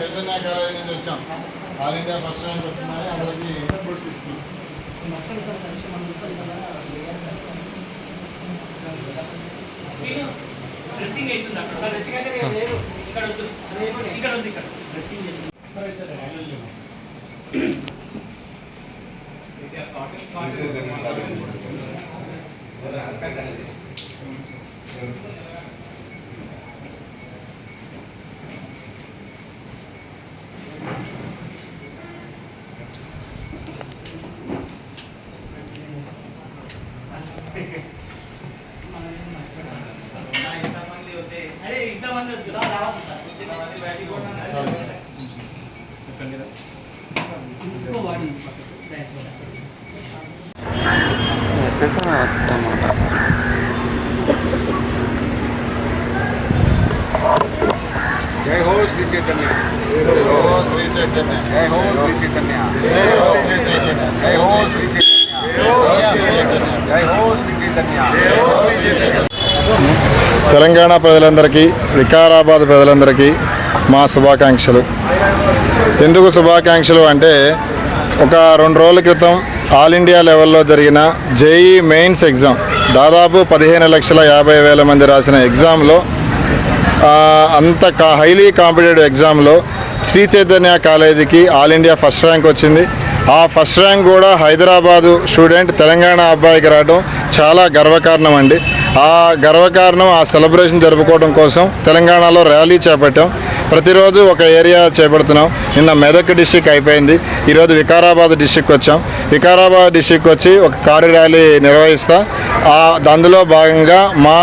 Chaitanya college నుంచి వచ్చాం. All India first rank వచ్చిందని అందరికీ ఫుడ్స్ ఇస్తున్నాం. డ్రెస్సింగ్ అవుతుంది అక్కడ. ఇక్కడ వద్దు. ఇక్కడ ఉంది ఇక్కడ. డ్రెస్సింగ్ చేస్తుంది అరే ఇంతమంది వద్దు రా, రావద్దు సార్. చాలు సార్. ఇంకో వాడి జై హో శ్రీ చైతన్య ఓ శ్రీ చైతన్య జై హో శ్రీ చైతన్య ఓ శ్రీ చైతన్య జై హో శ్రీ చైతన్య ఓ శ్రీ చైతన్య జై హో శ్రీ చైతన్య తెలంగాణ ప్రజలందరికీ వికారాబాద్ ప్రజలందరికీ మా శుభాకాంక్షలు. ఎందుకు శుభాకాంక్షలు అంటే ఒక రెండు రోజుల క్రితం ఆల్ ఇండియా లెవెల్లో జరిగిన జేఈ మెయిన్స్ ఎగ్జామ్ దాదాపు పదిహేను లక్షల యాభై వేల మంది రాసిన ఎగ్జామ్లో అంత కా హైలీ కాంపిటేటివ్ ఎగ్జామ్లో శ్రీ చైతన్య కాలేజీకి ఆల్ ఇండియా ఫస్ట్ ర్యాంక్ వచ్చింది. ఆ ఫస్ట్ ర్యాంక్ కూడా హైదరాబాదు స్టూడెంట్ తెలంగాణ అబ్బాయికి రావడం చాలా గర్వకారణం అండి. ఆ గర్వకారణం ఆ సెలబ్రేషన్ జరుపుకోవడం కోసం తెలంగాణలో ర్యాలీ చేపట్టాం. ప్రతిరోజు ఒక ఏరియా చేపడుతున్నాం. నిన్న మెదక్ డిస్టిక్ అయిపోయింది. ఈరోజు వికారాబాద్ డిస్టిక్ వచ్చాం. వికారాబాద్ డిస్టిక్ వచ్చి ఒక కారు ర్యాలీ నిర్వహిస్తా. అందులో భాగంగా మా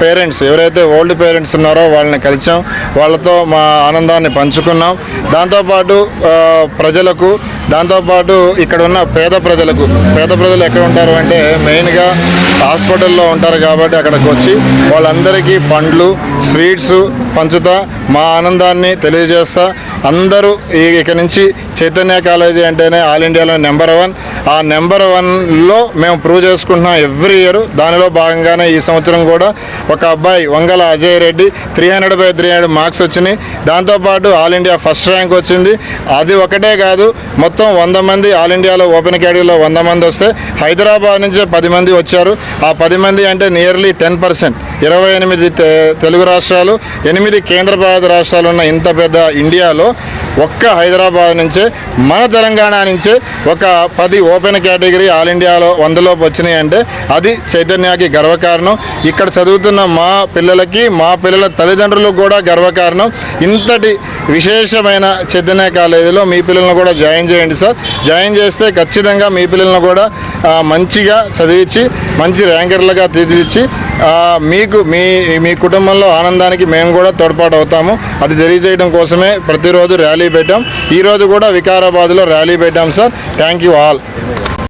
పేరెంట్స్ ఎవరైతే ఓల్డ్ పేరెంట్స్ ఉన్నారో వాళ్ళని కలిసాం. వాళ్ళతో మా ఆనందాన్ని పంచుకున్నాం. దాంతోపాటు ప్రజలకు దాంతోపాటు ఇక్కడ ఉన్న పేద ప్రజలకు పేద ప్రజలు ఎక్కడ ఉంటారు అంటే మెయిన్గా హాస్పిటల్లో ఉంటారు కాబట్టి అక్కడికి వచ్చి వాళ్ళందరికీ పండ్లు స్వీట్స్ పంచుతా. మా ఆనందాన్ని తెలియజేస్తా. అందరూ ఇక నుంచి చైతన్య కాలేజీ అంటేనే ఆల్ ఇండియాలో నెంబర్ వన్. ఆ నెంబర్ వన్లో మేము ప్రూవ్ చేసుకుంటున్నాం ఎవ్రీ ఇయర్. దానిలో భాగంగానే ఈ సంవత్సరం కూడా ఒక అబ్బాయి Vangala Ajay Reddy three hundred by three hundred marks వచ్చినాయి. దాంతోపాటు ఆల్ ఇండియా ఫస్ట్ ర్యాంక్ వచ్చింది. అది ఒకటే కాదు మొత్తం వంద మంది ఆల్ ఇండియాలో ఓపెన్ కేటగిరీలో వంద మంది వస్తే హైదరాబాద్ నుంచే పది మంది వచ్చారు. ఆ పది మంది అంటే నియర్లీ టెన్ పర్సెంట్ ఇరవై ఎనిమిది తెలుగు రాష్ట్రాలు ఎనిమిది కేంద్రపాలిత రాష్ట్రాలు ఉన్న ఇంత పెద్ద ఇండియాలో ఒక్క హైదరాబాద్ నుంచే మన తెలంగాణ నుంచే ఒక పది ఓపెన్ కేటగిరీ ఆల్ ఇండియాలో వందలోపు వచ్చినాయి అంటే అది చైతన్యకి గర్వకారణం. ఇక్కడ చదువుతున్న మా పిల్లలకి మా పిల్లల తల్లిదండ్రులకు కూడా గర్వకారణం. ఇంతటి విశేషమైన చైతన్య కాలేజీలో మీ పిల్లలను కూడా జాయిన్ చేయండి సార్. జాయిన్ చేస్తే ఖచ్చితంగా మీ పిల్లలను కూడా మంచిగా చదివించి మంచి ర్యాంకర్లుగా తీర్చిదిద్ది మీకు మీ మీ కుటుంబంలో ఆనందానికి మేము కూడా తోడ్పాటు అవుతాము. అది తెలియజేయడం కోసమే ప్రతిరోజు ర్యాలీ పెట్టాం. ఈరోజు కూడా వికారాబాద్లో ర్యాలీ పెట్టాం సార్. Thank you all.